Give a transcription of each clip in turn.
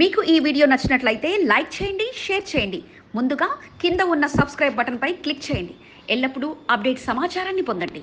మీకు ఈ వీడియో నచ్చినట్లయితే లైక్ చేయండి షేర్ చేయండి. ముందుగా కింద ఉన్న సబ్స్క్రైబ్ బటన్పై క్లిక్ చేయండి. ఎల్లప్పుడూ అప్డేట్ సమాచారాన్ని పొందండి.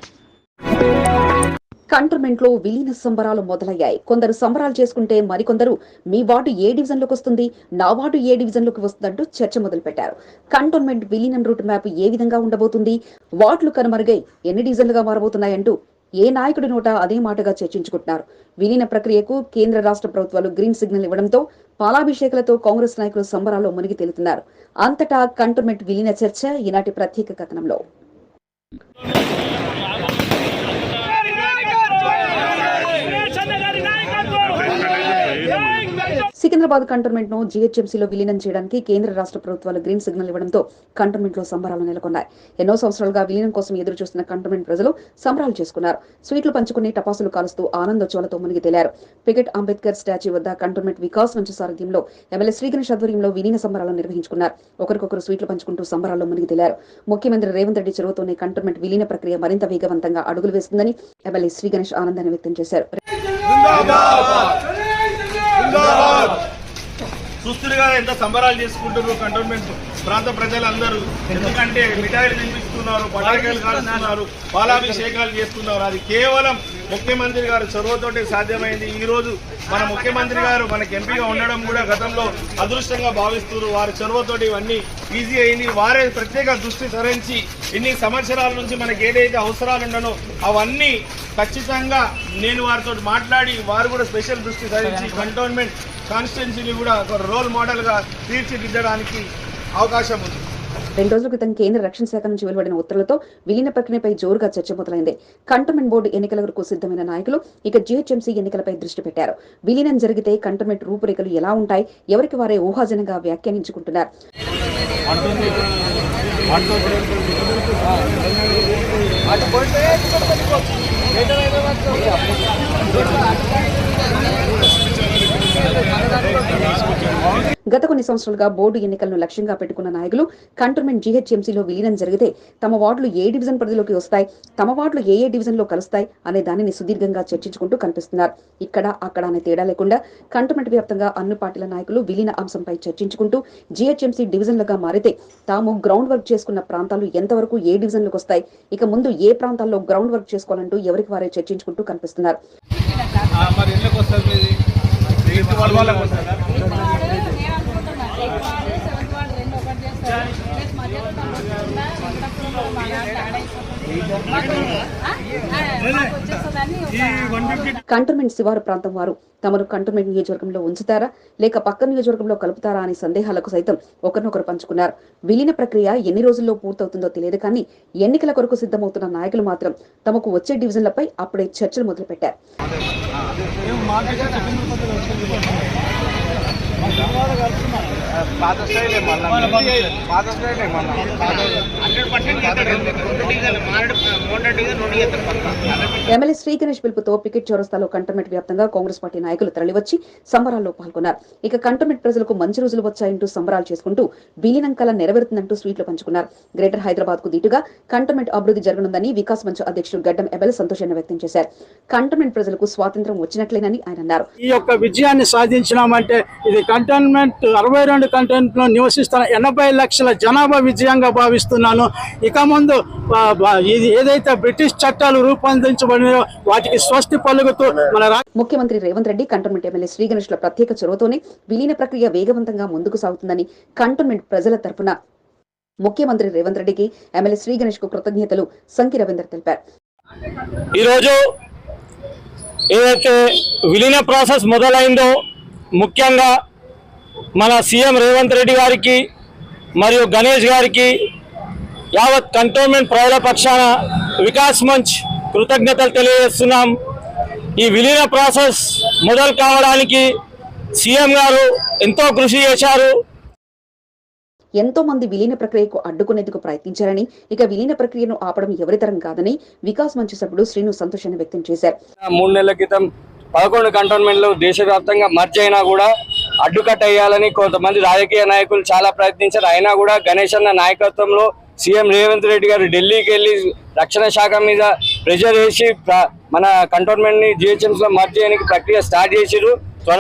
కంటోన్మెంట్లో విలీన సంబరాలు మొదలయ్యాయి. కొందరు సంబరాలు చేసుకుంటే మరికొందరు మీ వార్డు ఏ డివిజన్లోకి వస్తుంది? నా వార్డు ఏ డివిజన్లోకి వస్తుందంటూ చర్చ మొదలుపెట్టారు. కంటోన్మెంట్ విలీనం రూట్ మ్యాప్ ఏ విధంగా ఉండబోతుంది? వార్డులు కనుమరుగై ఎన్ని డివిజన్లుగా మారబోతున్నాయంటూ ఏ నాయకుడి నోట అదే మాటగా చర్చించుకుంటున్నారు? విలీన ప్రక్రియకు కేంద్ర రాష్ట్ర ప్రభుత్వాలు గ్రీన్ సిగ్నల్ ఇవ్వడంతో పాలాభిషేకులతో కాంగ్రెస్ నాయకులు సంబరాల్లో మునిగి తేలుతున్నారు అంతటా కంటోన్మెంట్ విలీన చర్చ ఈనాటి ప్రత్యేక కథనంలో. సికింద్రాబాద్ కంటోన్మెంట్ను జీహెచ్ఎంసీలో విలీనం చేయడానికి కేంద్ర రాష్ట్ర ప్రభుత్వాలు గ్రీన్ సిగ్నల్ ఇవ్వడంతో కంటోన్మెంట్లో సంబరాలు నెలకొన్నాయి. ఎన్నో సంవత్సరాలుగా విలీనం కోసం ఎదురు చూస్తున్న కంటోన్మెంట్ ప్రజలు సంబరాలు చేసుకున్నారు. స్వీట్లు పంచుకుని టపాసులు కాలుస్తూ ఆనందోత్సవాలతో మునిగి తేలారు. పికెట్ అంబేద్కర్ స్టాచ్యూ వద్ద కంటోన్మెంట్ వికాస్ మంచు సారథ్యంలో ఎమ్మెల్యే శ్రీగణేష్ ఆధ్వర్యంలో విలీన సంబరాలు నిర్వహించుకున్నారు. ఒకరికొకరు స్వీట్లు పంచుకుంటూ సంబరాల్లో మునిగి తేలారు. ముఖ్యమంత్రి రేవంత్ రెడ్డి చొరవతోనే కంటోన్మెంట్ విలీన ప్రక్రియ మరింత వేగవంతంగా అడుగులు వేస్తుందని ఎమ్మెల్యే శ్రీగణేష్ ఆనందాన్ని వ్యక్తం చేశారు. చూస్తులుగా ఎంత సంబరాలు చేసుకుంటున్నారు కంటోన్మెంట్ ప్రాంత ప్రజలందరూ? ఎందుకంటే మిఠాయిలు తినిపిస్తున్నారు పటాకాయలు కాలుస్తున్నారు పాలాభిషేకాలు చేస్తున్నారు. అది కేవలం ముఖ్యమంత్రి గారు చొరవతోటే సాధ్యమైంది. ఈ రోజు మన ముఖ్యమంత్రి గారు మనకి ఎంపీగా ఉండడం కూడా గతంలో అదృష్టంగా భావిస్తున్నారు. వారి చొరవతోటి ఇవన్నీ ఈజీ అయింది. వారే ప్రత్యేక దృష్టి సరించి ఇన్ని సంవత్సరాల నుంచి మనకి ఏదైతే అవసరాలు ఉండనో అవన్నీ ఖచ్చితంగా నేను వారితో మాట్లాడి వారు కూడా స్పెషల్ దృష్టి సారించి కంటోన్మెంట్ కాన్స్టిట్యున్సీని కూడా ఒక రోల్ మోడల్గా తీర్చిదిద్దడానికి అవకాశం ఉంది రెండు రోజుల క్రితం కేంద్ర రక్షణ శాఖ నుంచి వెలువడిన ఉత్తర్వులతో విలీన ప్రక్రియపై జోరుగా చర్చ మొదలైంది కంటోన్మెంట్ బోర్డు ఎన్నికల వరకు సిద్ధమైన నాయకులు ఇక జీహెచ్ఎంసీ ఎన్నికలపై దృష్టి పెట్టారు విలీనం జరిగితే కంటోన్మెంట్ రూపురేఖలు ఎలా ఉంటాయి ఎవరికి వారే ఊహాజనంగా వ్యాఖ్యానించుకుంటున్నారు గత కొన్ని సంవత్సరాలుగా బోర్డు ఎన్నికలను లక్ష్యంగా పెట్టుకున్న నాయకులు కంటోన్మెంట్ జీహెచ్ఎంసీలో విలీనం జరిగితే తమ వార్డులు ఏ డివిజన్ పరిధిలోకి వస్తాయి తమ వార్డులు ఏ ఏ డివిజన్లో కలుస్తాయి అనే దానిని సుదీర్ఘంగా చర్చించుకుంటూ కనిపిస్తున్నారు. ఇక్కడ అక్కడ అనే తేడా లేకుండా కంటోన్మెంట్ వ్యాప్తంగా అన్ని పార్టీల నాయకులు విలీన అంశంపై చర్చించుకుంటూ జీహెచ్ఎంసీ డివిజన్లుగా మారితే తాము గ్రౌండ్ వర్క్ చేసుకున్న ప్రాంతాలు ఎంతవరకు ఏ డివిజన్లకు వస్తాయి ఇక ముందు ఏ ప్రాంతాల్లో గ్రౌండ్ వర్క్ చేసుకోవాలంటూ ఎవరికి వారే చర్చించుకుంటూ కనిపిస్తున్నారు. మరి కంటోన్మెంట్ శివారు ప్రాంతం వారు తమను కంటోన్మెంట్ నియోజకవర్గంలో ఉంచుతారా? లేక పక్క నియోజకవర్గంలో కలుపుతారా అనే సందేహాలకు సైతం ఒకరినొకరు పంచుకున్నారు. విలీన ప్రక్రియ ఎన్ని రోజుల్లో పూర్తవుతుందో తెలియదు కానీ ఎన్నికల కొరకు సిద్ధమవుతున్న నాయకులు మాత్రం తమకు వచ్చే డివిజన్లపై అప్పుడే చర్చలు మొదలుపెట్టారు. పాత స్టైలే మళ్ళీ. పాత స్టైలే మళ్ళీ. ఎమ్మెల్యే శ్రీ గణేష్ పిలుపుతో పికెట్ చౌరస్తాలో కంటోన్మెంట్ వ్యాప్తంగా కాంగ్రెస్ పార్టీ నాయకులు తరలివచ్చి సంబరాల్లో పాల్గొన్నారు. ఇక కంటోన్మెంట్ ప్రజలకు మంచి రోజులు వచ్చాయంటూ సంబరాలు చేసుకుంటూ విలీనం కల నెరవేరుతుందంటూ స్వీట్లు పంచుకున్నారు. గ్రేటర్ హైదరాబాద్కు దీటుగా కంటోన్మెంట్ అభివృద్ధి జరగనుందని వికాస్ మంచ్ అధ్యక్షుడు గడ్డం ఎమ్మెల్యే సంతోషాన్ని వ్యక్తం చేశారు. కంటోన్మెంట్ ప్రజలకు స్వాతంత్రం వచ్చినట్లేనని ఆయన అన్నారు. ఈ యొక్క విజయాన్ని సాధించినామంటే ఇది కంటోన్మెంట్ అరవై రెండు కంటోన్మెంట్లో నివసిస్తున్న ఎనభై లక్షల జనాభా విజయంగా భావిస్తున్నాను. ఇక ముందు ఇది ఏదైతే బ్రిటిష్ చట్టాలు రూపొందించబడినాయో వాటికి స్వస్తి పలుకుతూ మన ముఖ్యమంత్రి రేవంత్ రెడ్డి కంటోన్మెంట్ ఎమ్మెల్యే శ్రీ గణేష్ల ప్రత్యేక చొరవతోనే విలీన ప్రక్రియ వేగవంతంగా ముందుకు సాగుతుందని కంటోన్మెంట్ ప్రజల తరపున ముఖ్యమంత్రి రేవంత్ రెడ్డికి ఎమ్మెల్యే శ్రీ గణేష్కు కృతజ్ఞతలు సంకి రవీందర్ తెలిపారు. ఈరోజు ఏదైతే విలీన ప్రాసెస్ మొదలైందో ముఖ్యంగా మన సీఎం రేవంత్ రెడ్డి గారికి మరియు గణేష్ గారికి యావత్ కంటోన్మెంట్ ప్రజల పక్షాన వికాస్ మంచ్ కృతజ్ఞతలు తెలియజేస్తున్నాం. ఈ విలీన ప్రాసెస్ మొదలు కావడానికి సీఎం గారు ఎంతో కృషి చేశారు. ఎంతో మంది విలీన ప్రక్రియకు అడ్డుకునేందుకు ప్రయత్నించారని ఇక విలీన ప్రక్రియను ఆపడం ఎవరితరం కాదని వికాస్ మంచు సభ్యుడు శ్రీను సంతోషాన్ని వ్యక్తం చేశారు. మూడు నెలల క్రితం పదకొండు కంటోన్మెంట్లు దేశవ్యాప్తంగా మర్జ్ అయినా కూడా అడ్డుకట్ట వేయాలని కొంతమంది రాజకీయ నాయకులు చాలా ప్రయత్నించారు. అయినా కూడా గణేష్ అన్న నాయకత్వంలో సీఎం రేవంత్ రెడ్డి గారు ఢిల్లీకి వెళ్ళి రక్షణ శాఖ మీద ప్రెషర్ వేసి ప్ర- మన కంటోన్మెంట్ ని జిహెచ్ఎంసీ లో మర్జ్ చేయడానికి ప్రక్రియ స్టార్ట్ చేసిరు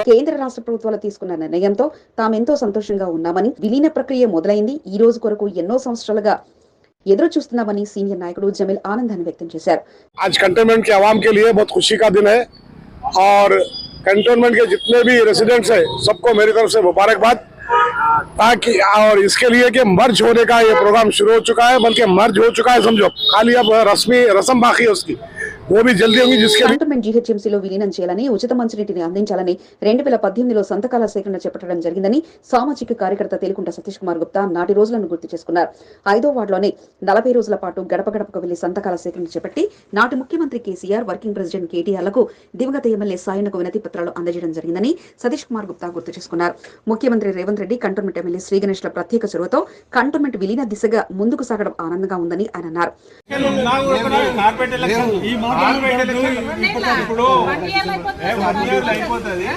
కేంద్ర రాష్ట్ర ప్రభుత్వాలు తీసుకున్న నిర్ణయంతో తామెంతో సంతోషంగా ఉన్నామని విలీన ప్రక్రియ మొదలైంది ఈ రోజు కొరకు ఎన్నో సంవత్సరాలుగా ఎదురు చూస్తున్నామని సీనియర్ నాయకుడు జమీల్ ఆనందాన్ని వ్యక్తం చేశారు आज कंटोनमेंट के आवाम के लिए बहुत खुशी का दिन है और कंटोनमेंट के जितने भी रेसिडेंट्स हैं सबको मेरी तरफ से मुबारकबाद ताकि और इसके लिए कि मर्ज होने का ये प्रोग्राम शुरू हो चुका है, बल्कि मर्ज हो चुका है, समझो। खाली अब रस्मी रस्म बाकी है उसकी। वो भी जल्दी होंगी जिसके लिए కంటోన్మెంట్ జీహెచ్ఎంసీలో విలీనం చేయాలని ఉచిత మంచినీటిని అందించాలని రెండు వేల పద్దెనిమిదిలో సంతకాల సేకరణ చేపట్టడం జరిగిందని సామాజిక కార్యకర్త తేలికుంట సతీష్ కుమార్ గుప్తా నాటి రోజులను గుర్తు చేసుకున్నారు ఐదో వార్డులోనే నలభై రోజుల పాటు గడప గడపకు వెళ్లి సంతకాల సేకరణ చేపట్టి నాటి ముఖ్యమంత్రి కేసీఆర్ వర్కింగ్ ప్రెసిడెంట్ కేటీఆర్లకు దివంగత ఎమ్మెల్యే సాయనకు వినతి పత్రాలు అందజేయడం జరిగిందని సతీష్ కుమార్ గుప్తా గుర్తు చేసుకున్నారు ముఖ్యమంత్రి రేవంత్ రెడ్డి కంటోన్మెంట్ ఎమ్మెల్యే శ్రీ గణేష్ల ప్రత్యేక చొరవతో కంటోన్మెంట్ విలీన దిశగా ముందుకు సాగడం ఆనందంగా ఉందని ఆయన అన్నారు ఇప్పుడు వన్ ఇయర్ అయిపోతుంది.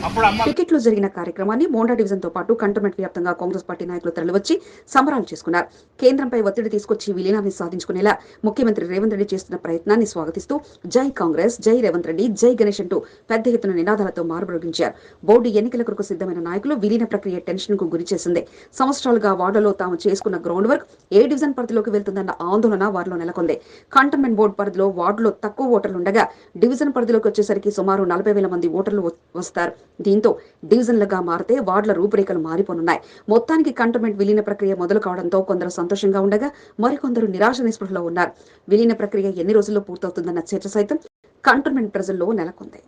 టికెట్లు జరిగిన కార్యక్రమాన్ని మోండా డివిజన్తో పాటు కంటోన్మెంట్ వ్యాప్తంగా కాంగ్రెస్ పార్టీ నాయకులు తరలివచ్చి సంబరాలు చేసుకున్నారు. కేంద్రంపై ఒత్తిడి తీసుకొచ్చి విలీనాన్ని సాధించుకునేలా ముఖ్యమంత్రి రేవంత్ రెడ్డి చేస్తున్న ప్రయత్నాన్ని స్వాగతిస్తూ జై కాంగ్రెస్ జై రేవంత్ రెడ్డి జై గణేష్ అంటూ పెద్ద ఎత్తున నినాదాలతో మారుమోగించారు బోర్డు ఎన్నికల కొరకు సిద్ధమైన నాయకులు విలీన ప్రక్రియ టెన్షన్కు గురి చేసింది. సంవత్సరాలుగా వార్డులో తాము చేసుకున్న గ్రౌండ్ వర్క్ ఏ డివిజన్ పరిధిలోకి వెళ్తుందన్న ఆందోళన వారిలో నెలకొంది. కంటోన్మెంట్ బోర్డు పరిధిలో వార్డులో తక్కువ ఓటర్లు ఉండగా డివిజన్ పరిధిలోకి వచ్చేసరికి సుమారు నలభై వేల మంది ఓటర్లు వస్తారు. దీంతో డివిజన్లుగా మారితే వార్డుల రూపురేఖలు మారిపోనున్నాయి. మొత్తానికి కంటోన్మెంట్ విలీన ప్రక్రియ మొదలు కావడంతో కొందరు సంతోషంగా ఉండగా మరికొందరు నిరాశ నిస్పృహలో ఉన్నారు. విలీన ప్రక్రియ ఎన్ని రోజుల్లో పూర్తవుతుందన్న చర్చ సైతం కంటోన్మెంట్ ప్రజల్లో నెలకొంది.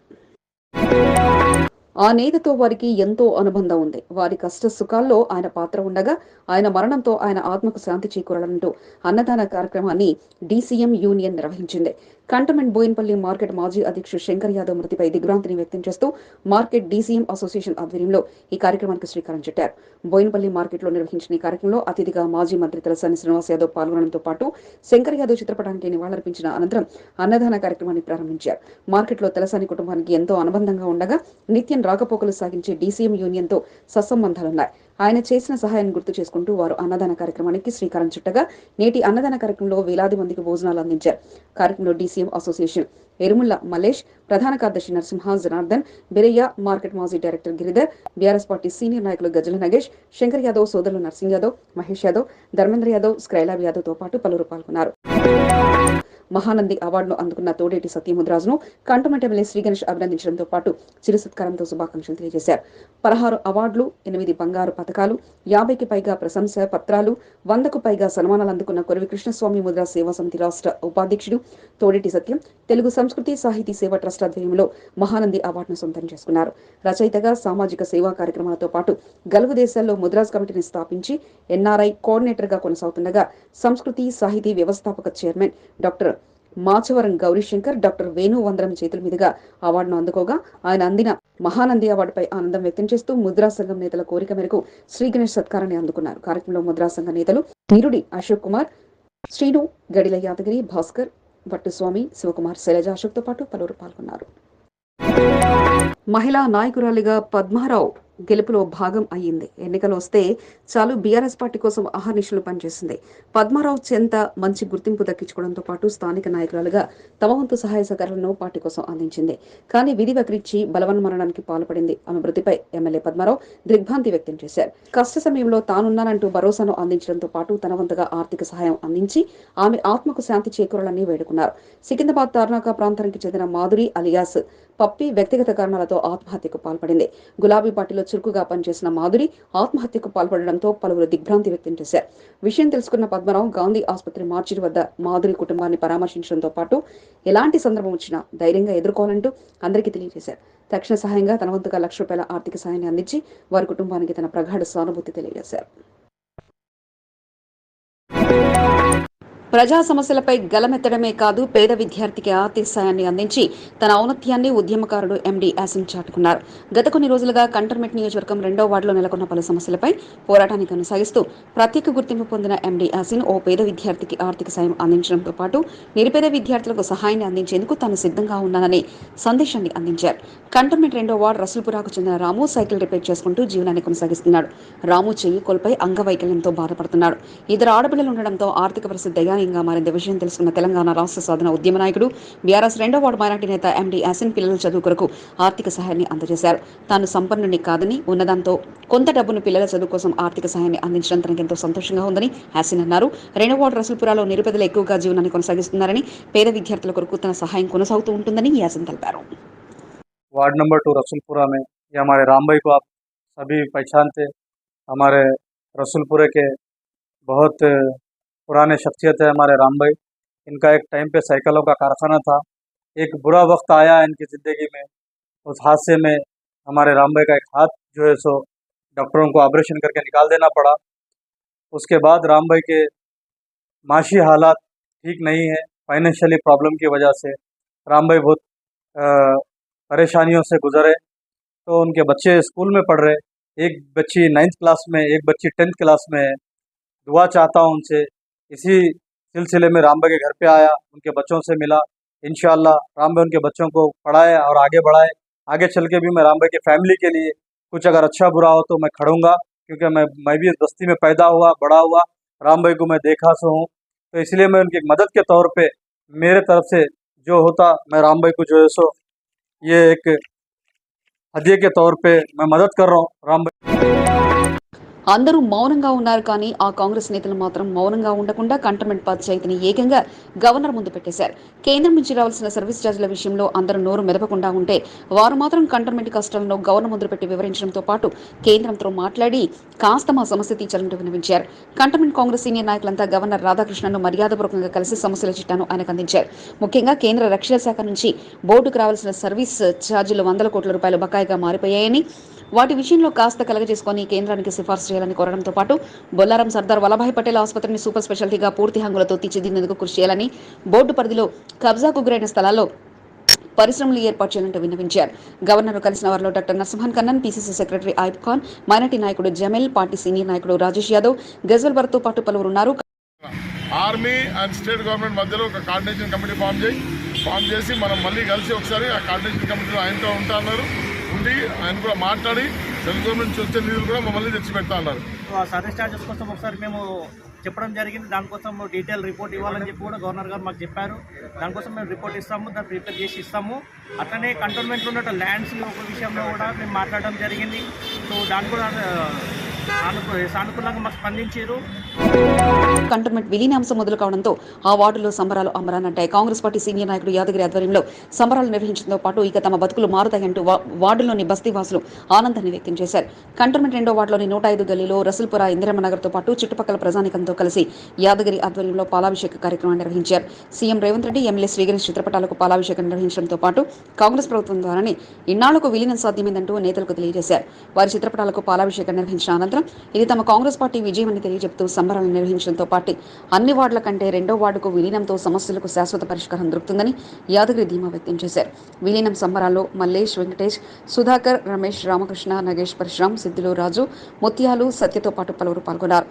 ఆ నేతతో వారికి ఎంతో అనుబంధం ఉంది. వారి కష్ట సుఖాల్లో ఆయన పాత్ర ఉండగా ఆయన మరణంతో ఆయన ఆత్మకు శాంతి చేకూరాలంటూ అన్నదాన కార్యక్రమాన్ని డీసీఎం యూనియన్ నిర్వహించింది. కంటమెంట్ బోయిన్పల్లి మార్కెట్ మాజీ అధ్యక్షుడు శంకర్ యాదవ్ మృతిపై దిగ్భ్రాంతిని వ్యక్తం చేస్తూ మార్కెట్ డీసీఎం అసోసియేషన్ ఆధ్వర్యంలో ఈ కార్యక్రమానికి శ్రీకారం చుట్టారు. బోయిన్పల్లి మార్కెట్లో నిర్వహించిన ఈ కార్యక్రమంలో అతిథిగా మాజీ మంత్రి తలసాని శ్రీనివాస్ యాదవ్ పాల్గొనడంతో పాటు శంకర్ యాదవ్ చిత్రపటానికి నివాళులర్పించిన అనంతరం అన్నదాన కార్యక్రమాన్ని ప్రారంభించారు. మార్కెట్లో తలసాని కుటుంబానికి ఎంతో అనుబంధంగా ఉండగా నిత్యం రాకపోకలు సాగించే డీసీఎం యూనియన్తో సత్సంబంధాలున్నాయి. ఆయన చేసిన సహాయాన్ని గుర్తు చేసుకుంటూ వారు అన్నదాన కార్యక్రమానికి శ్రీకారం చుట్టగా నేటి అన్నదాన కార్యక్రమంలో వేలాది మందికి భోజనాలు అందించారు. కార్యక్రమంలో డీసీఎం అసోసియేషన్ ఎరుముల్ల మలేష్ ప్రధాన కార్యదర్శి నరసింహ జనార్దన్ బిరయ్య మార్కెట్ మాజీ director Giridhar BRS party senior నాయకులు గజల నగేష్ శంకర్ యాదవ్ సోదరులు నర్సింగ్ యాదవ్ మహేష్ యాదవ్ ధర్మేంద్ర యాదవ్ స్క్రైలాబ్ యాదవ్తో పాటు పలువురు పాల్గొన్నారు. మహానంది అవార్డును అందుకున్న తోడేటి సత్యముద్రాజును కంటోమెంట్ ఎమ్మెల్యే శ్రీ గణేష్ అభినందించడంతో పాటు చిరు సత్కారంతో శుభాకాంక్షలు తెలియజేశారు. పదహారు అవార్డులు ఎనిమిది బంగారు పథకాలు యాభైకి పైగా ప్రశంస పత్రాలు వందకు పైగా సన్మానాలు అందుకున్న కొరవి కృష్ణస్వామి ముద్రా సేవా సమితి రాష్ట్ర ఉపాధ్యక్షుడు తోడేటి సత్యం తెలుగు సంస్కృతి సాహితీ సేవా ట్రస్ట్ ఆధ్వర్యంలో మహానంది అవార్డును సొంతం చేసుకున్నారు. రచయితగా సామాజిక సేవా కార్యక్రమాలతో పాటు గల్ఫ్ దేశాల్లో ముద్రాజ్ కమిటీని స్థాపించి ఎన్ఆర్ఐ కోఆర్డినేటర్గా కొనసాగుతుండగా సంస్కృతి సాహితీ వ్యవస్థాపక chairman doctor Machavaram Gaurishankar doctor Venu వందరం చేతుల మీదుగా అవార్డును అందుకోగా ఆయన అందిన మహానంది అవార్డుపై ఆనందం వ్యక్తం చేస్తూ ముద్రా సంఘం నేతల కోరిక మేరకు శ్రీ గణేష్ సత్కారాన్ని అందుకున్నారు. కార్యక్రమంలో ముద్రా సంఘ నేతలు నిరుడి అశోక్ కుమార్ శ్రీను గడిల యాదగిరి భాస్కర్ భట్టుస్వామి శివకుమార్ శైలజ అశోక్తో పాటు పలువురు పాల్గొన్నారు. మహిళా నాయకురాలిగా పద్మారావు గెలుపులో భాగం అయ్యింది. ఎన్నికలు వస్తే చాలు బీఆర్ఎస్ పార్టీ కోసం అహర్నిశలు పనిచేసింది. పద్మారావు చెంత మంచి గుర్తింపు దక్కించుకోవడంతో పాటు స్థానిక నాయకురాలుగా తమ వంతు సహాయ సహకారాలను పార్టీ కోసం అందించింది. కానీ విధి వక్రించి బలవన్మరణానికి పాల్పడింది. ఆమె మృతిపై ఎమ్మెల్యే పద్మారావు దిగ్భ్రాంతి వ్యక్తం చేశారు. కష్ట సమయంలో తానున్నానంటూ భరోసాను అందించడంతో పాటు తన వంతుగా ఆర్థిక సహాయం అందించి ఆమె ఆత్మకు శాంతి చేకూరాలని వేడుకున్నారు. సికింద్రాబాద్ తార్నాక ప్రాంతానికి చెందిన మాధురి అలియాస్ పప్పి వ్యక్తిగత కారణాలతో ఆత్మహత్యకు పాల్పడింది. గులాబీ పార్టీలో చురుకుగా పనిచేసిన మాధురి ఆత్మహత్యకు పాల్పడడంతో పలువురు దిగ్భ్రాంతి వ్యక్తం చేశారు. విషయం తెలుసుకున్న పద్మరావు గాంధీ ఆసుపత్రి మార్చిరి వద్ద మాధురి కుటుంబాన్ని పరామర్శించడంతో పాటు ఎలాంటి సందర్భం వచ్చినా ధైర్యంగా ఎదుర్కోవాలంటూ అందరికీ తెలియజేశారు. తక్షణ సహాయంగా తన వంతుగా లక్ష రూపాయల ఆర్థిక సహాయాన్ని అందించి వారి కుటుంబానికి తన ప్రగాఢ సానుభూతి తెలియజేశారు. ప్రజా సమస్యలపై గలమెత్తడమే కాదు పేద విద్యార్థికి ఆర్థిక సాయాన్ని అందించి తన ఔన్నత్యాన్ని ఉద్యమకారుడు ఎండి యాసిన్ చాటుకున్నారు. గత కొన్ని రోజులుగా కంటర్మెంట్ నియోజకవర్గం రెండో వార్డులో నెలకొన్న పలు సమస్యలపై పోరాటాన్ని కొనసాగిస్తూ ప్రత్యేక గుర్తింపు పొందిన ఎండి యాసిన్ ఓ పేద విద్యార్థికి ఆర్థిక సాయం అందించడంతో పాటు నిరుపేద విద్యార్థులకు సహాయాన్ని అందించేందుకు తాను సిద్ధంగా ఉన్నానని సందేశాన్ని అందించారు. కంటోన్మెంట్ రెండో వార్డు రసూల్పురాకు చెందిన రాము సైకిల్ రిపేర్ చేసుకుంటూ జీవనాన్ని కొనసాగిస్తున్నాడు. రాము చెయ్యి కోల్పై అంగవైకల్యంతో బాధపడుతున్నాడు. ఇద్దరు ఆడపిల్లలు ఉండడంతో ఆర్థిక పరిస్థితి దయాన్ని అన్యాయంగా మారింది విషయం తెలుసుకున్న తెలంగాణ రాష్ట్ర సాధన ఉద్యమ నాయకుడు బీఆర్ఎస్ రెండో వార్డు మైనార్టీ నేత ఎండి యాసిన్ పిల్లల చదువు కొరకు ఆర్థిక సహాయాన్ని అందజేశారు తాను సంపన్నుని కాదని ఉన్నదాంతో కొంత డబ్బును పిల్లల చదువు కోసం ఆర్థిక సహాయాన్ని అందించడం తనకు ఎంతో సంతోషంగా ఉందని యాసిన్ అన్నారు రెండో వార్డు రసూల్పురాలో నిరుపేదలు ఎక్కువగా జీవనాన్ని కొనసాగిస్తున్నారని పేద విద్యార్థుల కొరకు తన సహాయం కొనసాగుతూ ఉంటుందని యాసిన్ తెలిపారు वार्ड नंबर टू रसुलपुरा में ये हमारे राम भाई को आप सभी पहचानते हमारे रसुलपुरे के बहुत पुराने शख्सियत है हमारे राम भाई। इनका एक टाइम पे साइकिलों का कारखाना था। एक बुरा वक्त आया इनकी ज़िंदगी में। उस हादसे में हमारे राम भाई का एक हाथ जो है सो डॉक्टरों को ऑपरेशन करके निकाल देना पड़ा। उसके बाद राम भाई के माशी हालात ठीक नहीं है फाइनेंशियली प्रॉब्लम की वजह से। राम भाई बहुत परेशानियों से गुजरे। तो उनके बच्चे स्कूल में पढ़ रहे। एक बच्ची नाइन्थ क्लास में, एक बच्ची टेंथ क्लास में है। दुआ चाहता हूँ उनसे इसी सिलसिले में राम भाई के घर पे आया, उनके बच्चों से मिला। इन राम भाई उनके बच्चों को पढ़ाए और आगे बढ़ाए। आगे चल के भी मैं राम भाई की फैमिली के लिए कुछ अगर अच्छा बुरा हो तो मैं खड़ूँगा, क्योंकि मैं मैं भी इस बस्ती में पैदा हुआ, बड़ा हुआ राम भाई को मैं देखा सो हूँ। तो इसलिए मैं उनकी मदद के तौर पे मेरे तरफ़ से जो होता, मैं राम भाई को जो है सो, ये एक हदिये के तौर पे मैं मदद कर रहा हूँ। राम भाई అందరూ మౌనంగా ఉన్నారు కానీ ఆ కాంగ్రెస్ నేతలు మాత్రం మౌనంగా ఉండకుండా కంటోన్మెంట్ పంచాయతీని ఏకంగా గవర్నర్ ముందు పెట్టేశారు. కేంద్రం నుంచి రావాల్సిన సర్వీస్ ఛార్జీల విషయంలో అందరూ నోరు మెదపకుండా ఉంటే వారు మాత్రం కంటోన్మెంట్ కష్టాలను గవర్నర్ ముందు పెట్టి వివరించడంతో పాటు కేంద్రంతో మాట్లాడి కాస్త మా సమస్య తీర్చాలంటూ వినిపించారు కంటోన్మెంట్ కాంగ్రెస్ సీనియర్ నాయకులంతా గవర్నర్ రాధాకృష్ణను మర్యాదపూర్వకంగా కలిసి సమస్యల చిట్టాను ఆయనకు అందించారు. ముఖ్యంగా కేంద్ర రక్షణ శాఖ నుంచి బోర్డుకు రావాల్సిన సర్వీస్ ఛార్జీలు వందల కోట్ల రూపాయలు బకాయిగా మారిపోయాయని వాటి విషయంలో కాస్త కలగజేసుకొని కేంద్రానికి సిఫార్సు చేయాలని కోరడంతో పాటు బొల్లారం సర్దార్ వల్లభాయ్ పటేల్ ఆసుపత్రిని సూపర్ స్పెషాలిటీగా పూర్తి హంగులతో తీర్చిదిద్దేందుకు కృషి చేయాలని బోర్డు పరిధిలో కబ్జాకు గురైన స్థలాల్లో పరిశ్రమలు ఏర్పాటు చేయాలంటూ విన్నవించారు. గవర్నర్ కలిసిన వారిలో doctor Narasimhan Kannan PCC secretary Ayub Khan minority నాయకుడు జమేల్ పార్టీ సీనియర్ నాయకుడు రాజేష్ యాదవ్ గజల్ భరత్తో పాటు పలువురు ఉన్నారు. ఆర్మీ అండ్ స్టేట్ గవర్నమెంట్ మధ్యలో ఒక కోఆర్డినేషన్ కమిటీ ఫామ్ చేయి. ఫామ్ చేసి మనం మళ్ళీ కలిసి ఒకసారి ఆ కోఆర్డినేషన్ కమిటీలో ఆయనతో ఉంటా అన్నారు. ఉండి ఆయన కూడా మాట్లాడి సెంట్రల్ గవర్నమెంట్ నుంచి వచ్చే నిధులు కూడా మమ్మల్ని తెచ్చిపెడతా అన్నారు. ఆ సర్వీస్ ఛార్జెస్ కోసం ఒకసారి మేము చెప్పడం జరిగింది. దానికోసం డీటెయిల్ రిపోర్ట్ ఇవ్వాలని చెప్పి కూడా గవర్నర్ గారు మాకు చెప్పారు. దానికోసం మేము రిపోర్ట్ ఇస్తాము దాన్ని ప్రిపేర్ చేసి ఇస్తాము. అట్లనే కంటోన్మెంట్లో ఉన్న ల్యాండ్స్ ఒక విషయంలో కూడా మేము మాట్లాడడం జరిగింది. సో దాని కూడా సానుకూలంగా మాకు స్పందించారు. కంటోన్మెంట్ విలీనాంశం మొదలు కావడంతో ఆ వార్డులో సంబరాలు అమరానంటాయి. కాంగ్రెస్ పార్టీ సీనియర్ నాయకుడు యాదగిరి ఆధ్వర్యంలో సంబరాలు నిర్వహించడంతో పాటు ఇక తమ బతుకులు మారుతాయంటూ వార్డులోని బస్తీవాసులు ఆనందాన్ని వ్యక్తం చేశారు. కంటోన్మెంట్ రెండో వార్డులోని నూట ఐదు గల్లీలో రసల్పుర ఇందిరమ్మ నగర్తో పాటు చుట్టుపక్కల ప్రజానికంతో కలిసి యాదగిరి ఆధ్వర్యంలో పాలాభిషేక కార్యక్రమాన్ని నిర్వహించారు. సీఎం రేవంత్ రెడ్డి ఎమ్మెల్యే శ్రీగణేష్ చిత్రపటాలకు పాలాభిషేకం నిర్వహించడంతో పాటు కాంగ్రెస్ ప్రభుత్వం ద్వారానే ఇన్నాళ్ళకు విలీనం సాధ్యమైందంటూ నేతలకు తెలియజేశారు. వారి చిత్రపటాలకు పాలాభిషేకం నిర్వహించిన అనంతరం ఇది తమ కాంగ్రెస్ పార్టీ విజయమని తెలియజెప్తూ సంబరాలు నిర్వహించడంతో పాటు అన్ని వార్డుల కంటే రెండో వార్డుకు విలీనంతో సమస్యలకు శాశ్వత పరిష్కారం దొరుకుతుందని యాదగిరి ధీమా వ్యక్తం చేశారు. విలీనం సంబరాల్లో మల్లేష్ వెంకటేష్ సుధాకర్ రమేష్ రామకృష్ణ నగేష్ పరశురాం సిద్దులు రాజు ముత్యాలు సత్యతో పాటు పలువురు పాల్గొన్నారు.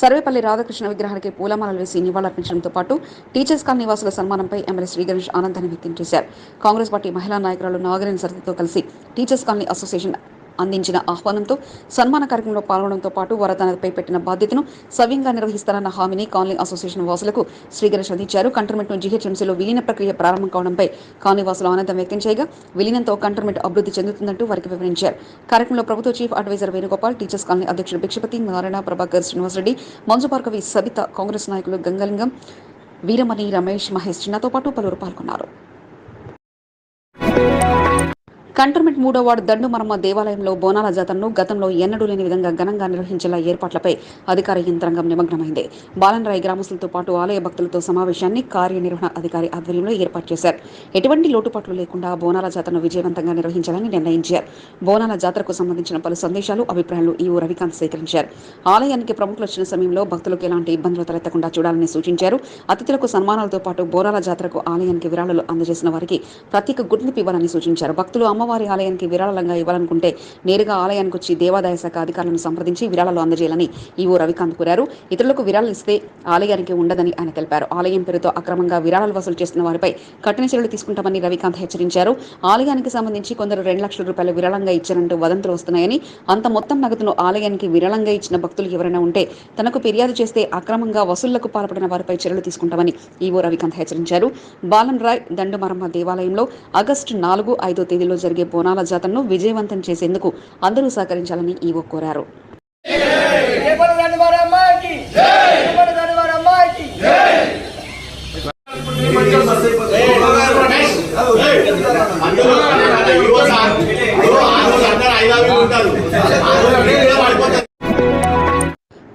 సర్వేపల్లి రాధాకృష్ణ విగ్రహానికి పూలమాలలు వేసి నివాళులర్పించడంతో పాటు టీచర్స్ కాలనీ నివాసుల సన్మానంపై ఎమ్మెల్యే శ్రీ గణేష్ ఆనందాన్ని వ్యక్తం చేశారు. కాంగ్రెస్ పార్టీ మహిళా నాయకురాలు నాగరేణి సరితతో కలిసి టీచర్స్ కాలనీ అసోసియేషన్ అందించిన ఆహ్వానంతో సన్మాన కార్యక్రమంలో పాల్గొనడంతో పాటు వారు తనపై పెట్టిన బాధ్యతను సవ్యంగా నిర్వహిస్తారన్న హామీని కాలనీ అసోసియేషన్ వాసులకు శ్రీగణేష్ అందించారు. కంటోన్మెంట్ జీహెచ్ఎంసీలో విలీన ప్రక్రియ ప్రారంభం కావడంపై కాలనీ వాసులు ఆనందం వ్యక్తం చేయగా విలీనంతో కంటర్మెంట్ అభివృద్ధి చెందుతుందంటూ వారికి వివరించారు. కార్యక్రమంలో ప్రభుత్వ chief adviser Venugopal teachers colony అధ్యక్షుడు భిక్షపతి నారాయణ ప్రభాకర్ శ్రీనివాసరెడ్డి మంజు భార్గవి సబిత కాంగ్రెస్ నాయకులు గంగలింగం వీరమణి రమేష్ మహేష్ చిన్నతో పాటు పలువురు పాల్గొన్నారు. కంటోన్మెంట్ మూడో వార్డు దండుమరమ్మ దేవాలయంలో బోనాల జాతరను గతంలో ఎన్నడూ లేని విధంగా ఘనంగా నిర్వహించేలా ఏర్పాట్లపై అధికార యంత్రాంగం నిమగ్నమైంది. బాలనరాయ్ గ్రామస్తులతో పాటు ఆలయ భక్తులతో సమావేశాన్ని కార్యనిర్వహణ అధికారి ఆధ్వర్యంలో ఏర్పాటు చేశారు. ఎటువంటి లోటుపాట్లు లేకుండా బోనాల జాతరను విజయవంతంగా నిర్వహించాలని నిర్ణయించారు. బోనాల జాతరకు సంబంధించిన పలు సందేశాలు అభిప్రాయాలు ఈ రవికాంత్ సేకరించారు. ఆలయానికి ప్రముఖులు వచ్చిన సమయంలో భక్తులకు ఎలాంటి ఇబ్బందులు తలెత్తకుండా చూడాలని సూచించారు. అతిథులకు సన్మానాలతో పాటు బోనాల జాతరకు ఆలయానికి విరాళాలు అందజేసిన వారికి ప్రత్యేక గుర్తింపు ఇవ్వాలని సూచించారు. భక్తులు అమ్మవారి అమ్మవారి ఆలయానికి విరాళంగా ఇవ్వాలనుకుంటే నేరుగా ఆలయానికి వచ్చి దేవాదాయ శాఖ అధికారులను సంప్రదించి విరాళాలు అందజేయాలని ఈవో రవికాంత్ కోరారు. ఇతరులకు విరాళాలు ఇస్తే ఆలయానికి ఉండదని ఆయన తెలిపారు. ఆలయం పేరుతో అక్రమంగా విరాళాలు వసూలు చేస్తున్న వారిపై కఠిన చర్యలు తీసుకుంటామని రవికాంత్ హెచ్చరించారు. ఆలయానికి సంబంధించి కొందరు రెండు లక్షల రూపాయలు విరాళంగా ఇచ్చారంటూ వదంతులు వస్తున్నాయని అంత మొత్తం నగదును ఆలయానికి విరాళంగా ఇచ్చిన భక్తులు ఎవరైనా ఉంటే తనకు ఫిర్యాదు చేస్తే అక్రమంగా వసూళ్ళకు పాల్పడిన వారిపై చర్యలు తీసుకుంటామని ఈవో రవికాంత్ హెచ్చరించారు. బాలన్ రాయ్ దండుమరమ్మ దేవాలయంలో ఆగస్టు నాలుగు ఐదో తేదీలో జరిగే బోనాల జాతరను విజయవంతం చేసేందుకు అందరూ సహకరించాలని ఈవో కోరారు.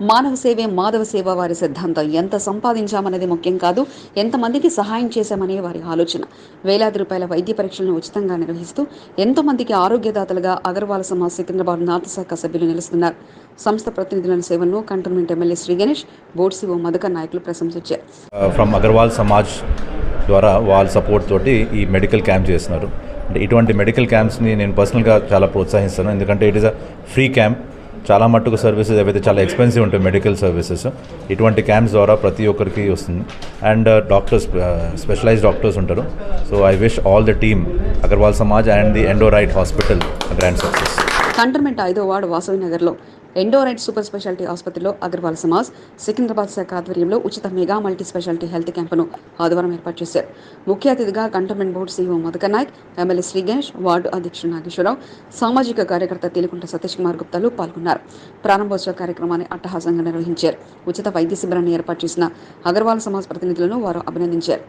మానవ సేవే మాధవ సేవ వారి సిద్ధాంతం. ఎంత సంపాదించామనేది ముఖ్యం కాదు ఎంతమందికి సహాయం చేశామనే వారి ఆలోచన. వేలాది రూపాయల వైద్య పరీక్షలను ఉచితంగా నిర్వహిస్తూ ఎంతో మందికి ఆరోగ్యదాతలుగా అగర్వాల్ సమాజ్ సికింద్రాబాద్ నార్త్ శాఖ సభ్యులు నిలుస్తున్నారు. సంస్థ ప్రతినిధుల సేవలను cantonment MLA Shri Ganesh board CO Madhukar నాయకులు ప్రశంసించారు. Uh, ఫ్రమ్ అగర్వాల్ సమాజ్ ద్వారా వాళ్ళ సపోర్ట్ తోటి ఈ మెడికల్ క్యాంప్ చేస్తున్నారు. అంటే ఇటువంటి మెడికల్ క్యాంప్స్ని నేను పర్సనల్గా చాలా ప్రోత్సహిస్తాను. ఎందుకంటే it is a free camp చాలా మట్టుకు సర్వీసెస్ ఏవైతే చాలా ఎక్స్పెన్సివ్ ఉంటాయి మెడికల్ సర్వీసెస్ ఇటువంటి క్యాంప్స్ ద్వారా ప్రతి ఒక్కరికి వస్తుంది. అండ్ డాక్టర్స్ స్పెషలైజ్ డాక్టర్స్ ఉంటారు. So I wish all the team Agarwal Samaj and the Endorite hospital grand success cantonment ఐదో వార్డు వాసవి నగర్లో ఎండోరైట్ సూపర్ స్పెషాలిటీ ఆసుపత్రిలో అగర్వాల్ సమాజ్ సికింద్రాబాద్ శాఖ ఆధ్వర్యంలో ఉచిత మెగా మల్టీ స్పెషాలిటీ హెల్త్ క్యాంపును ఆదివారం ఏర్పాటు చేశారు. ముఖ్య అతిథిగా cantonment board CEO Madhukar Nayak MLA Sriganesh ward అధ్యక్షుడు నాగేశ్వరరావు సామాజిక కార్యకర్త తేలికుంట సతీష్ కుమార్ గుప్తాలు పాల్గొన్నారు. ప్రారంభోత్సవ కార్యక్రమాన్ని అట్టహాసంగా నిర్వహించారు. ఉచిత వైద్య శిబిరాన్ని ఏర్పాటు చేసిన అగర్వాల్ సమాజ్ ప్రతినిధులను వారు అభినందించారు.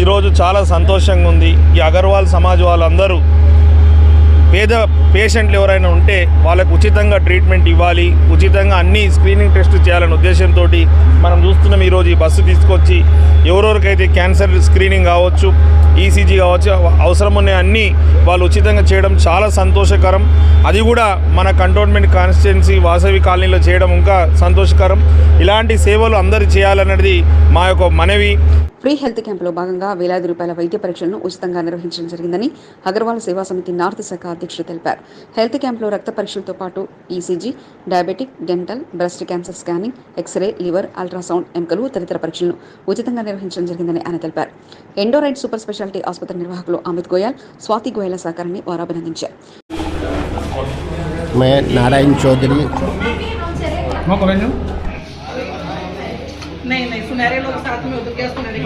ఈరోజు చాలా సంతోషంగా ఉంది. ఈ అగర్వాల్ సమాజ్ వాళ్ళందరూ పేద పేషెంట్లు ఎవరైనా ఉంటే వాళ్ళకు ఉచితంగా ట్రీట్మెంట్ ఇవ్వాలి ఉచితంగా అన్ని స్క్రీనింగ్ టెస్ట్ చేయాలనే ఉద్దేశంతో మనం చూస్తున్నాం ఈరోజు ఈ బస్సు తీసుకొచ్చి. ఎవరెవరికైతే క్యాన్సర్ స్క్రీనింగ్ కావచ్చు ఈసీజీ కావచ్చు అవసరం ఉన్న అన్నీ వాళ్ళు ఉచితంగా చేయడం చాలా సంతోషకరం. అది కూడా మన కంటోన్మెంట్ కాన్స్టిట్యున్సీ వాసవి కాలనీలో చేయడం ఇంకా సంతోషకరం. ఇలాంటి సేవలు అందరు చేయాలన్నది మా యొక్క మనవి. ఫ్రీ హెల్త్ క్యాంపులో భాగంగా వేలాది రూపాయల వైద్య పరీక్షలను ఉచితంగా నిర్వహించడం జరిగిందని అగర్వాల్ సేవా సమితి నార్త్ శాఖ అధ్యక్షుడు తెలిపారు హెల్త్ క్యాంపులో రక్త పరీక్షలతో పాటు ECG diabetic dental breast cancer scanning X-ray liver ultrasound ఎముకలు తదితర పరీక్షలను ఉచితంగా నిర్వహించడం జరిగిందని ఆయన తెలిపారు ఎండోరైట్ సూపర్ స్పెషాలిటీ ఆసుపత్రి నిర్వాహకులు అమిత్ గోయల్ స్వాతి గోయల సహకారాన్ని వారు అభినందించారు मैं नारायण चौधरी नहीं नहीं सुनहरे लोग साथ में होते क्या सुनहरे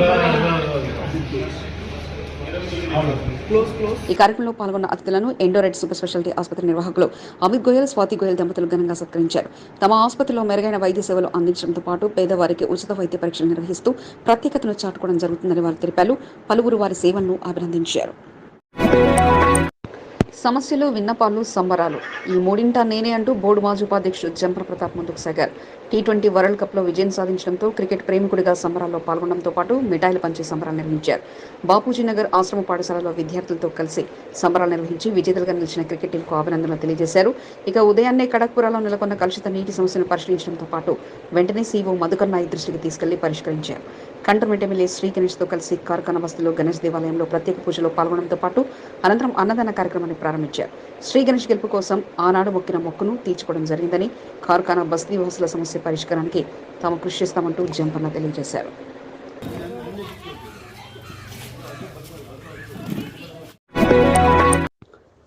क्लोज क्लोज ఈ కార్యక్రమంలో పాల్గొన్న అతిథులను ఎండోరైట్ సూపర్ స్పెషాలిటీ ఆసుపత్రి నిర్వాహకులు అమిత్ గోయల్ స్వాతి గోయల్ దంపతులు ఘనంగా సత్కరించారు తమ ఆసుపత్రిలో మెరుగైన వైద్య సేవలు అందించడంతో పాటు పేదవారికి ఉచిత వైద్య పరీక్షలు నిర్వహిస్తూ ప్రత్యేకతను చాటుకోవడం జరుగుతుందని వారు తెలిపారు పలువురు వారి సేవలను అభినందించారు సమస్యలు విన్నపాలు సంబరాలు. ఈ మూడింట నేనే అంటూ బోర్డు మాజీ ఉపాధ్యక్షుడు జంపర్ ప్రతాప్ ముందుకు సాగారు. టీ ట్వంటీ వరల్డ్ కప్లో విజయం సాధించడంతో క్రికెట్ ప్రేమికుడిగా సంబరాల్లో పాల్గొనడంతో పాటు మిఠాయిలు పంచే సంబరాలు నిర్వహించారు. బాపూజీ నగర్ ఆశ్రమ పాఠశాలలో విద్యార్థులతో కలిసి సంబరాలు నిర్వహించి విజేతలుగా నిలిచిన క్రికెట్ టీంకు అభినందనలు తెలియజేశారు. ఇక ఉదయాన్నే కడక్పురాలో నెలకొన్న కలుషిత నీటి సమస్యను పరిశీలించడంతో పాటు వెంటనే సీఓ మధుకర్ నాయక్ దృష్టికి తీసుకెళ్ళి పరిష్కరించారు. కంటర్మెంట్ ఎమ్మెల్యే శ్రీ గణేష్తో కలిసి కార్ఖాన బస్తీలో గణేష్ దేవాలయంలో ప్రత్యేక పూజలో పాల్గొనడంతో పాటు అనంతరం అన్నదాన కార్యక్రమాన్ని ప్రారంభించారు. శ్రీ గణేష్ గెలుపు కోసం ఆనాడు మొక్కిన మొక్కును తీర్చుకోవడం జరిగిందని కార్ఖానా బస్తీ వాసుల సమస్య పరిష్కారానికి తాము కృషి చేస్తామంటూ జంపన్న తెలియజేశారు.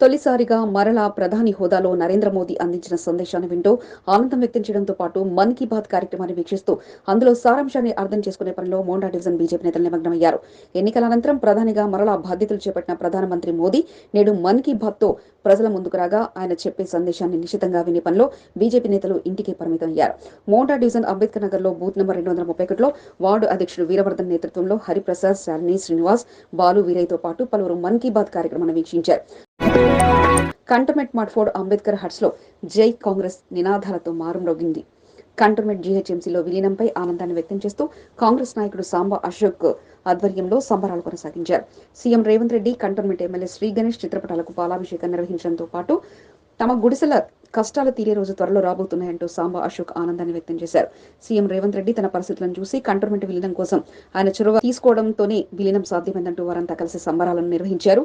తొలిసారిగా మరలా ప్రధాని హోదాలో నరేంద్ర మోదీ అందించిన సందేశాన్ని వింటూ ఆనందం వ్యక్తం చేయడంతో పాటు మన్ కీ బాత్ కార్యక్రమాన్ని వీక్షిస్తూ అందులో సారాంశాన్ని అర్థం చేసుకునే పనిలో మోండా డివిజన్ బీజేపీ నేతలు నిమగ్నమయ్యారు. ఎన్నికల అనంతరం ప్రధానిగా మరలా బాధ్యతలు చేపట్టిన ప్రధానమంత్రి మోదీ నేడు మన్ కీ బాత్తో ప్రజల ముందుకు రాగా ఆయన చెప్పే సందేశాన్ని నిశ్చితంగా వినే పనిలో బీజేపీ నేతలు ఇంటికి పరిమితం అయ్యారు మోండా డివిజన్ అంబేద్కర్ నగర్లో బూత్ నెంబర్ రెండు వందల ముప్పై ఒకటిలో వార్డు అధ్యక్షుడు వీరవర్ధన్ నేతృత్వంలో హరిప్రసాద్ శాలిని శ్రీనివాస్ బాలు వీరయ్యతో పాటు పలువురు మన్ కీ బాత్ కార్యక్రమాన్ని వీక్షించారు. కంటమెట్ మడ్ఫోర్డ్ అంబేద్కర్ హట్స్లో జై కాంగ్రెస్ నినాదాలతో మారుమ్రోగింది కంటోన్మెంట్ జీహెచ్ఎంసీలో విలీనంపై ఆనందాన్ని వ్యక్తం చేస్తూ కాంగ్రెస్ నాయకుడు సాంబా అశోక్ ఆధ్వర్యంలో సంబరాలు కొనసాగించారు. CM Revanth Reddy cantonment MLA Shri Ganesh చిత్రపటాలకు పాలాభిషేకం నిర్వహించడంతో పాటు తమ గుడిసెల కష్టాలు తీరే రోజు త్వరలో రాబోతున్నాయంటూ సాంబా అశోక్ ఆనందాన్ని వ్యక్తం చేశారు. సీఎం రేవంత్ రెడ్డి తన పరిస్థితులను చూసి కంటోన్మెంట్ విలీనం కోసం ఆయన చొరవ తీసుకోవడంతోనే విలీనం సాధ్యమైందంటూ వారంతా కలిసి సంబరాలను నిర్వహించారు.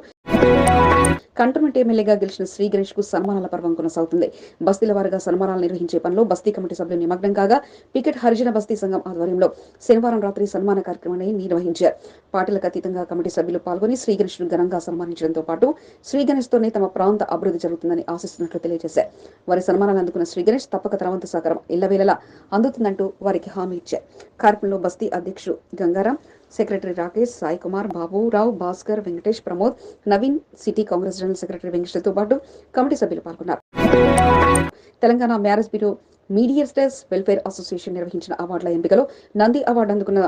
కంటోన్మెంట్ ఎమ్మెల్యేగా గెలిచిన శ్రీ గణేష్కు సన్మానాల పర్వం కొనసాగుతుంది. బస్తీల వారిగా సన్మానాలు నిర్వహించే పనిలో బస్తీ కమిటీ సభ్యులు నిమగ్నం కాగా పికెట్ హరిజన బస్తీ సంఘం ఆధ్వర్యంలో శనివారం రాత్రి సన్మాన కార్యక్రమాన్ని నిర్వహించారు. పార్టీలకు అతీతంగా కమిటీ సభ్యులు పాల్గొని శ్రీ గణేష్ను ఘనంగా సన్మానించడంతో పాటు శ్రీ గణేష్ తోనే తమ ప్రాంత అభివృద్ధి జరుగుతుందని ఆశిస్తున్నట్లు తెలియజేశారు. వారి సన్మానాలు అందుకున్న శ్రీ గణేష్ తప్పక తన వంతు సహకారం ఇళ్ళవేళలా అందుతుందంటూ వారికి హామీ ఇచ్చారు. కార్యక్రమంలో బస్తీ అధ్యక్షుడు Gangaram secretary Rakesh Sai Kumar Baburao Bhaskar Venkatesh Pramod Naveen city Congress general secretary వెంకటేష్తో పాటు కమిటీ సభ్యులు పాల్గొన్నారు. Telangana marriage bureau mediators welfare association నిర్వహించిన అవార్డుల ఎంపికలో నంది అవార్డు అందుకున్న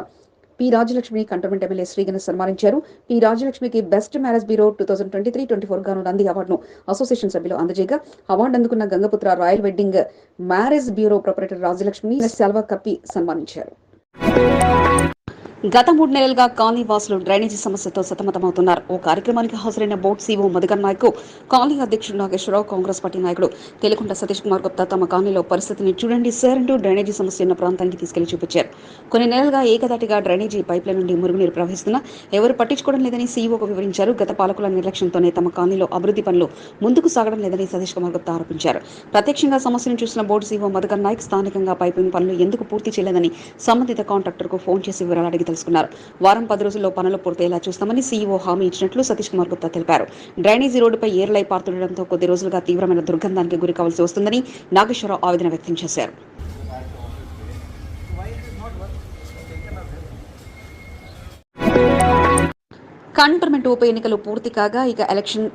పి. రాజలక్ష్మి కంటోన్మెంట్ ఎమ్మెల్యే శ్రీగణ సన్మానించారు. P. రాజలక్ష్మికి best marriage bureau two thousand twenty three twenty four గాను నంది అవార్డును అసోసియేషన్ సభ్యులు అందజేయగా అవార్డు అందుకున్న Gangaputra royal wedding marriage bureau proprietor Rajalakshmi Selva కప్పి సన్మానించారు. గత మూడు నెలలుగా కాలనీ వాసులు డ్రైనేజీ సమస్యతో సతమతమవుతున్నారు. ఓ కార్యక్రమానికి హాజరైన board CO Madhukar Nayak colony అధ్యక్షుడు నాగేశ్వరరావు కాంగ్రెస్ పార్టీ నాయకుడు తెలుగుంట సతీష్ కుమార్ గుప్తా తమ కాలనీలో పరిస్థితిని చూడండి సార్ అంటూ డ్రైనేజీ సమస్య ఉన్న ప్రాంతానికి తీసుకెళ్ళి చూపించారు. కొన్ని నెలలుగా ఏకదాటిగా డ్రైనేజీ పైప్ల నుండి మురుగునీరు ప్రవహిస్తున్నా ఎవరు పట్టించుకోవడం లేదని సీఓకు వివరించారు. గత పాలకుల నిర్లక్ష్యంతోనే తమ కాలనీలో అభివృద్ధి పనులు ముందుకు సాగడం లేదని సతీష్ కుమార్ గుప్తా ఆరోపించారు. ప్రత్యక్షంగా సమస్యను చూసిన బోర్డు సీఓ మధుకర్ నాయక్ స్థానికంగా పైపింగ్ పనులు ఎందుకు పూర్తి చేయలేదని సంబంధిత కాంట్రాక్టర్కు ఫోన్ చేసి వివరాలు అడిగారు తెలుసుకున్నారు. వారం పది రోజుల్లో పనులు పూర్తయ్యేలా చూస్తామని సీఈఓ హామీ ఇచ్చినట్లు సతీష్ కుమార్ గుప్తా తెలిపారు. డ్రైనేజీ రోడ్డుపై ఏర్లై పారుతుండటంతో కొద్ది రోజులుగా తీవ్రమైన దుర్గంధానికి గురి కావాల్సి వస్తుందని నాగేశ్వరరావు ఆవేదన వ్యక్తం చేశారు. కంటోన్మెంట్ ఉప ఎన్నికలు పూర్తి కాగా ఇక ఎలక్షన్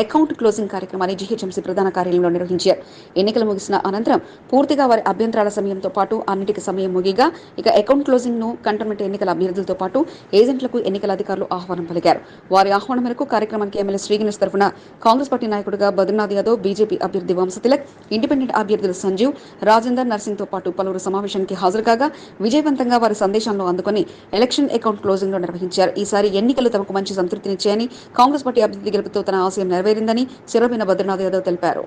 అకౌంట్ క్లోజింగ్ కార్యక్రమాన్ని జీహెచ్ఎంసీ ప్రధాన కార్యాలయంలో నిర్వహించారు. ఎన్నికలు ముగిసిన అనంతరం పూర్తిగా వారి అభ్యంతరాల సమయంతో పాటు అన్నిటికీ సమయం ముగిగా ఇక అకౌంట్ క్లోజింగ్ను కంటోన్మెంట్ ఎన్నికల అభ్యర్థులతో పాటు ఏజెంట్లకు ఎన్నికల అధికారులు ఆహ్వానం పలికారు. వారి ఆహ్వానం మేరకు కార్యక్రమానికి ఎమ్మెల్యే శ్రీగణేష్ తరఫున కాంగ్రెస్ పార్టీ నాయకుడిగా బద్రీనాథ్ యాదవ్ బీజేపీ అభ్యర్థి వంశతిలక్ ఇండిపెండెంట్ అభ్యర్థులు సంజీవ్ రాజేందర్ నర్సింగ్తో పాటు పలువురు సమావేశానికి హాజరు కాగా విజయవంతంగా వారి సందేశాలను అందుకుని ఎలక్షన్ అకౌంట్ క్లోజింగ్లో నిర్వహించారు. ఈసారి ఎన్నికలు తమకు మంచి సంతృప్తినిచ్చాయని కాంగ్రెస్ పార్టీ అభ్యర్థి గెలుపుతో తన ఆశయం నెరవేరిందని శిరోబిన బద్రీనాథ్ యాదవ్ తెలిపారు.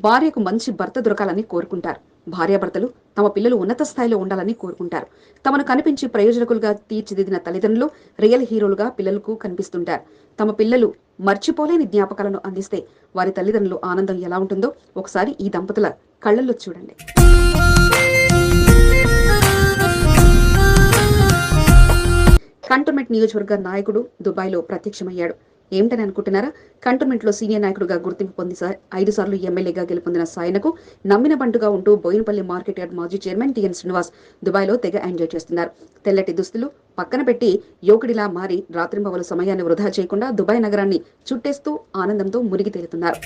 భార్యకు మంచి భర్త దొరకాలని కోరుకుంటారు. భార్యాభర్తలు తమ పిల్లలు ఉన్నత స్థాయిలో ఉండాలని కోరుకుంటారు. తమను కనిపించి ప్రయోజకులుగా తీర్చిదిద్దిన తల్లిదండ్రులు రియల్ హీరోలుగా పిల్లలకు కనిపిస్తుంటారు. తమ పిల్లలు మర్చిపోలేని జ్ఞాపకాలను అందిస్తే వారి తల్లిదండ్రులు ఆనందం ఎలా ఉంటుందో ఒకసారి ఈ దంపతుల కళ్ళల్లో చూడండి. కంటోన్మెంట్ నియోజకవర్గ నాయకుడు దుబాయ్లో ప్రత్యక్షమయ్యాడు. ఏమిటని అనుకుంటున్నారా? కంటోన్మెంట్లో సీనియర్ నాయకుడిగా గుర్తింపు పొంది ఐదు సార్లు ఎమ్మెల్యేగా గెలుపొందిన సాయనకు నమ్మిన బంటుగా ఉంటూ బోయినపల్లి మార్కెట్ యార్డ్ మాజీ చైర్మన్ టిఎన్ శ్రీనివాస్ దుబాయ్లో తెగ ఎంజాయ్ చేస్తున్నారు. తెల్లటి దుస్తులు పక్కన పెట్టి యోకుడిలా మారి రాత్రింబవలు సమయాన్ని వృధా చేయకుండా దుబాయ్ నగరాన్ని చుట్టేస్తూ ఆనందంతో మునిగి తేలుతున్నారు.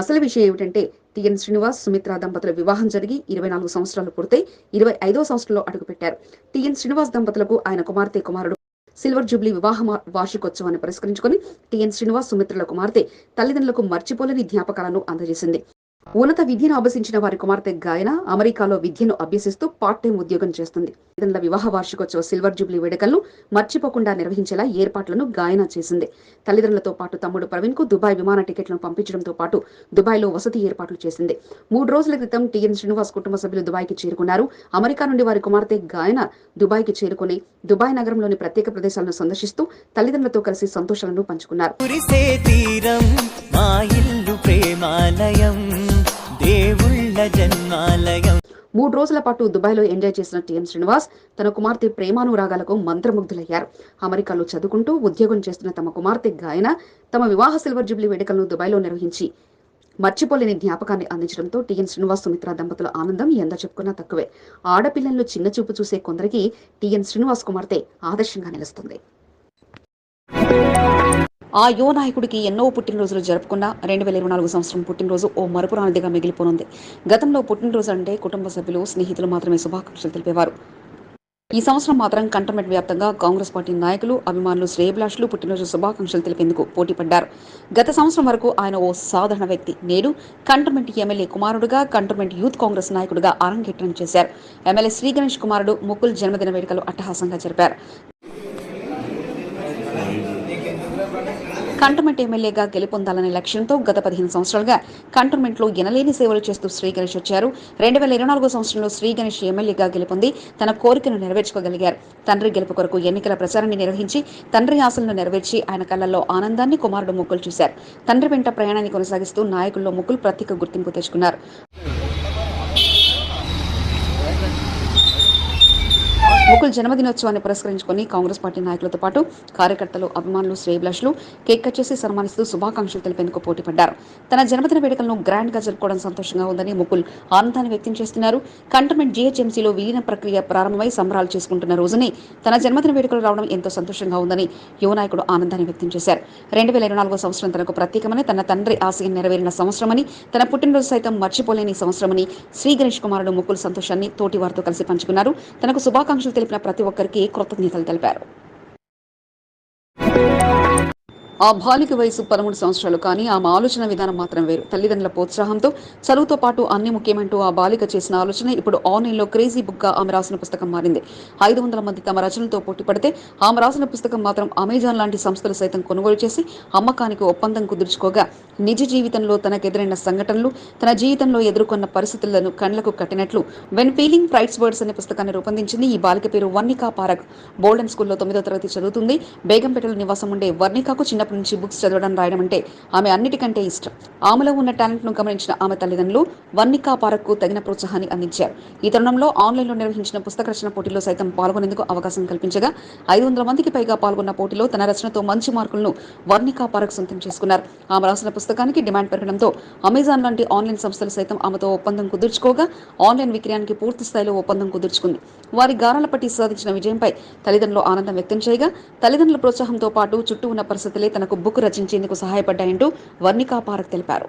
అసలు విషయం ఏమిటంటే టిఎన్ శ్రీనివాస్ సుమిత్ర దంపతుల వివాహం జరిగి ఇరవై నాలుగు సంవత్సరాలు పూర్తయి ఇరవై ఐదో సంవత్సరంలో అడుగుపెట్టారు. టిఎన్ శ్రీనివాస్ దంపతులకు ఆయన కుమార్తె కుమారుడు సిల్వర్ జూబ్లీ వివాహ వార్షికోత్సవాన్ని పురస్కరించుకుని టిఎన్ శ్రీనివాస్ సుమిత్రల కుమార్తె తల్లిదండ్రులకు మర్చిపోలేని జ్ఞాపకాలను అందజేసింది. ఉన్నత విద్యను అభ్యసించిన వారి కుమార్తె గాయన అమెరికాలో విద్యను అభ్యసిస్తూ పార్ట్ టైం ఉద్యోగం చేస్తుంది. తల్లిదండ్రుల వివాహ వార్షికోత్సవ సిల్వర్ జూబ్లీ వేడుకలను మర్చిపోకుండా నిర్వహించేలా ఏర్పాట్లను గాయన చేసింది. తల్లిదండ్రులతో పాటు తమ్ముడు ప్రవీణ్కు దుబాయ్ విమాన టికెట్లను పంపించడంతో పాటు దుబాయ్లో వసతి ఏర్పాట్లు చేసింది. మూడు రోజుల క్రితం టీఎన్ శ్రీనివాస్ కుటుంబ సభ్యులు దుబాయ్కి చేరుకున్నారు. అమెరికా నుండి వారి కుమార్తె గాయన దుబాయ్కి చేరుకుని దుబాయ్ నగరంలోని ప్రత్యేక ప్రదేశాలను సందర్శిస్తూ తల్లిదండ్రులతో కలిసి సంతోషాలను పంచుకున్నారు. ప్రేమాలయం. దేవుళ్ళ జన్మాలయం మూడు రోజుల పాటు దుబాయ్లో ఎంజాయ్ చేసిన టీఎం శ్రీనివాస్ తన కుమార్తె ప్రేమానురాగాలకు మంత్రముగ్ధులయ్యారు. అమెరికాలో చదువుకుంటూ ఉద్యోగం చేస్తున్న తమ కుమార్తె గాయన తమ వివాహ సిల్వర్ జూబ్లీ వేడుకలను దుబాయ్లో నిర్వహించి మర్చిపోలేని జ్ఞాపకాన్ని అందించడంతో టీఎన్ శ్రీనివాస్ సుమిత్ర దంపతుల ఆనందం ఎంత చెప్పుకున్నా తక్కువే. ఆడపిల్లలను చిన్న చూపు చూసే కొందరికి టీఎన్ శ్రీనివాస్ కుమార్తె ఆదర్శంగా నిలుస్తుంది. ఆ యువ నాయకుడికి ఎన్నో పుట్టినరోజులు జరుపుకున్న రెండు వేల ఇరవై నాలుగు సంవత్సరం పుట్టినరోజు ఓ మరపురానిదిగా మిగిలిపోనుంది. గతంలో పుట్టినరోజు అంటే కుటుంబ సభ్యులు స్నేహితులు మాత్రమే శుభాకాంక్షలు తెలిపేవారు. ఈ సంవత్సరం మాత్రం కంటోన్మెంట్ వ్యాప్తంగా కాంగ్రెస్ పార్టీ నాయకులు అభిమానులు శ్రేయభిలాషులు పుట్టినరోజు శుభాకాంక్షలు తెలిపేందుకు పోటీపడ్డారు. గత సంవత్సరం వరకు ఆయన ఓ సాధారణ వ్యక్తి. నేడు కంటోన్మెంట్ ఎమ్మెల్యే కుమారుడుగా కంటోన్మెంట్ యూత్ కాంగ్రెస్ నాయకుడిగా అరంగేట్రం చేశారు. ఎమ్మెల్యే శ్రీ గణేష్ కుమారుడు ముకుల్ జన్మదిన వేడుకలు అట్టహాసంగా జరిపారు. కంటోన్మెంట్ ఎమ్మెల్యేగా గెలుపొందాలనే లక్ష్యంతో గత పదిహేను సంవత్సరాలుగా కంటోన్మెంట్లో ఎనలేని సేవలు చేస్తూ శ్రీ గణేష్ వచ్చారు. రెండు వేల ఇరవై నాలుగో సంవత్సరంలో శ్రీ గణేష్ ఎమ్మెల్యేగా గెలుపొంది తన కోరికను నెరవేర్చుకోగలిగారు. తండ్రి గెలుపు కొరకు ఎన్నికల ప్రచారాన్ని నిర్వహించి తండ్రి ఆశలను నెరవేర్చి ఆయన కళ్ళల్లో ఆనందాన్ని కుమారుడు ముక్కులు చూశారు. తండ్రి వెంట ప్రయాణాన్ని కొనసాగిస్తూ నాయకుల్లో ముక్కులు ప్రత్యేక గుర్తింపు తెచ్చుకున్నారు. ముకుల్ జన్మదినోత్సవాన్ని పురస్కరించుకొని కాంగ్రెస్ పార్టీ నాయకులతో పాటు కార్యకర్తలు అభిమానులు శ్రేయభిలాషులు కేక్ కట్ చేసి సన్మానిస్తూ శుభాకాంక్షలు తెలిపేందుకు పోటీ పడ్డారు తన జన్మదిన వేడుకలను గ్రాండ్గా జరుపుకోవడం సంతోషంగా ఉందని ముకుల్ ఆనందాన్ని వ్యక్తం చేస్తున్నారు. కంటోన్మెంట్ జీహెచ్ఎంసీలో విలీన ప్రక్రియ ప్రారంభమై సంబరాలు చేసుకుంటున్న రోజునే తన జన్మదిన వేడుకలు రావడం ఎంతో సంతోషంగా ఉందని యువ నాయకుడు ఆనందాన్ని వ్యక్తం చేశారు. రెండు వేల ఇరవై నాలుగో సంవత్సరం తనకు ప్రత్యేకమని తన తండ్రి ఆశయం నెరవేరిన సంవత్సరమని తన పుట్టినరోజు సైతం మర్చిపోలేని సంవత్సరమని శ్రీ గణేష్ కుమారుడు ముకుల్ సంతోషాన్ని తోటి వారితో కలిసి పంచుకున్నారు. తనకు శుభాకాంక్షలు తెలిపిన ప్రతి ఒక్కరికి కృతజ్ఞతలు తెలిపారు. ఆ బాలిక వయసు పదమూడు సంవత్సరాలు కానీ ఆమె ఆలోచన విధానం మాత్రం వేరు. తల్లిదండ్రుల ప్రోత్సాహంతో చదువుతో పాటు అన్ని ముఖ్యమంటూ ఆ బాలిక చేసిన ఆలోచన ఇప్పుడు ఆన్లైన్లో క్రేజీ బుక్గా ఆమె రాసిన పుస్తకం మారింది. ఐదు వందల మంది తమ రచనలతో పోటీపడితే ఆమె రాసిన పుస్తకం మాత్రం అమెజాన్ లాంటి సంస్థలు సైతం కొనుగోలు చేసి అమ్మకానికి ఒప్పందం కుదుర్చుకోగా నిజ జీవితంలో తనకెదురైన సంఘటనలు తన జీవితంలో ఎదుర్కొన్న పరిస్థితులను కండ్లకు కట్టినట్లు వెన్ ఫీలింగ్ ప్రైట్స్ వర్డ్స్ అనే పుస్తకాన్ని రూపొందించింది ఈ బాలిక పేరు వర్ణికా పారక్ బోల్డెన్ స్కూల్లో తొమ్మిదో తరగతి చదువుతుంది. బేగంపేటలో నివాసం ఉండే వర్ణికాకు చిన్నప్పటి నుంచి బుక్స్ చదవడం రాయడం అంటే ఆమె అన్నిటికంటే ఇష్టం. ఆమెలో ఉన్న టాలెంట్ను గమనించిన ఆమె తల్లిదండ్రులు వన్నికా పారక్కు తగిన ప్రోత్సాహాన్ని అందించారు. ఈ తరుణంలో ఆన్లైన్లో నిర్వహించిన పుస్తక రచన పోటీలో సైతం పాల్గొనేందుకు అవకాశం కల్పించగా ఐదు వందల మందికి పైగా పాల్గొన్న పోటీలో తన రచనతో మంచి మార్కులను వర్ణికా పారక్ సొంతం చేసుకున్నారు. ఆమె రాసిన పుస్తకానికి డిమాండ్ పెరగడంతో అమెజాన్ లాంటి ఆన్లైన్ సంస్థలు సైతం ఆమెతో ఒప్పందం కుదుర్చుకోగా ఆన్లైన్ విక్రయానికి పూర్తి స్థాయిలో ఒప్పందం కుదుర్చుకుంది. వారి గారాల పట్టి సాధించిన విజయంపై తల్లిదండ్రులు ఆనందం వ్యక్తం చేయగా తల్లిదండ్రుల ప్రోత్సాహంతో పాటు చుట్టూ ఉన్న పరిస్థితులే తనకు బుక్ రచించేందుకు సహాయపడ్డాయంటూ వర్ణికా పారక్ తెలిపారు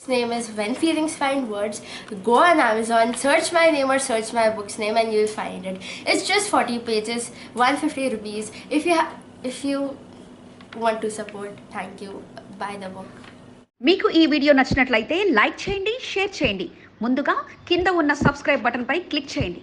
His name is When Feelings Find Words. Go on Amazon, search my name or search my book's name, and you'll find it. It's just 40 pages, 150 rupees. If you ha- if you want to support, thank you. Buy the book. మీకు ఈ video నచ్చినట్లయితే like చేయండి share చేయండి ముందుగా కింద ఉన్న subscribe బటన్పై click చేయండి